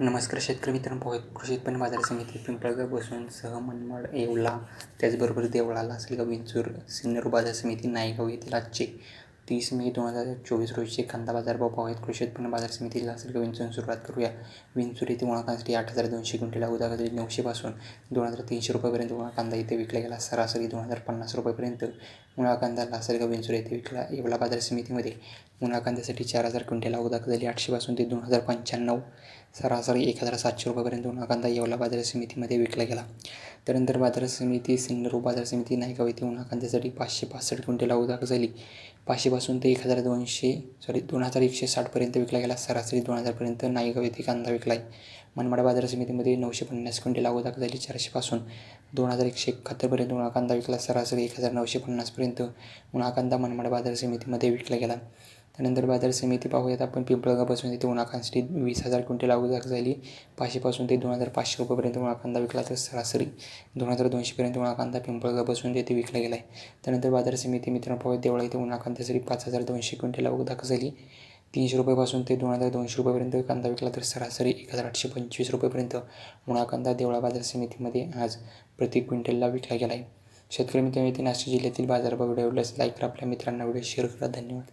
नमस्कार शेतकरी मित्रांनो पोहे कृषी उत्पन्न बाजार समिती पिंपळगाव बसून सह मनमाड येवला. त्याचबरोबर देवळा लासलगाव विंचूर सिन्नर बाजार समिती नायगाव येथील आजचे तीस मे दोन हजार चोवीस रोजीचे कांदा बाजारभाव भाव आहेत कृषी उत्पन्न बाजार समिती लासलगाव विंचूर सुरुवात करूया. विंचूर येथे मुळाकांसाठी आठ हजार दोनशे क्विंटल उदागरी नऊशेपासून दोन हजार तीनशे रुपयापर्यंत उणा कांदा इथे विकला गेला. सरासरी दोन हजार पन्नास रुपयापर्यंत मुळा कांदा लासलगाव विंचूर येथे विकला येवला बाजार समितीमध्ये. उणा कांद्यासाठी चार हजार क्विंटल उदाक झाली आठशेपासून ते दोन हजार पंच्याण्णव सरासरी एक हजार सातशे रुपयापर्यंत उन्हाकांदा येवला बाजार समितीमध्ये विकला गेला. त्यानंतर बाजार समिती सिन्नर बाजार समिती नायगाव येथे उन्हा कांद्यासाठी पाचशे पासष्ट क्विंटल उदाक झाली. पाचशेपासून ते एक हजार दोनशे सॉरी दोन हजार एकशे साठपर्यंत विकला गेला. सरासरी दोन हजारपर्यंत नायगाव येथे कांदा विकला आहे मनमाड बाजार समितीमध्ये नऊशे पन्नास क्विंटल उदाक झाली चारशेपासून. दोन हजार एकशे एकाहत्तरपर्यंत उन्हा कांदा विकला. सरासरी एक हजार नऊशे पन्नासपर्यंत उन्हा कांदा मनमाड बाजार समितीमध्ये विकला गेला. त्यानंतर बाजार समिती पाहूयात आपण. पिंपळगावपासून तिथे उन्हाकांसाठी वीस हजार क्विंटल अगोदर झाली. पाचशेपासून ते दोन हजार पाचशे रुपयेपर्यंत मुळा कांदा विकला तर सरासरी दोन हजार दोनशेपर्यंत मुळा कांदा पिंपळगावपासून तिथे विकला गेला आहे त्यानंतर बाजार समिती मित्रांनो पाहूया देवळा इथे उन्हा कांद्यासाठी पाच हजार दोनशे क्विंटल दाखल झाली. तीनशे रुपयापासून ते दोन हजार दोनशे रुपयेपर्यंत कांदा विकला तर सरासरी एक हजार आठशे पंचवीस रुपयेपर्यंत मुळा कांदा देवळा बाजार समितीमध्ये आज प्रति क्विंटलला विकला गेला आहे शेतकरी मित्रांनो येथे नाशिक जिल्ह्यातील बाजारभाव व्हिडिओ लाईक करा. आपल्या मित्रांना व्हिडिओ शेअर करा. धन्यवाद.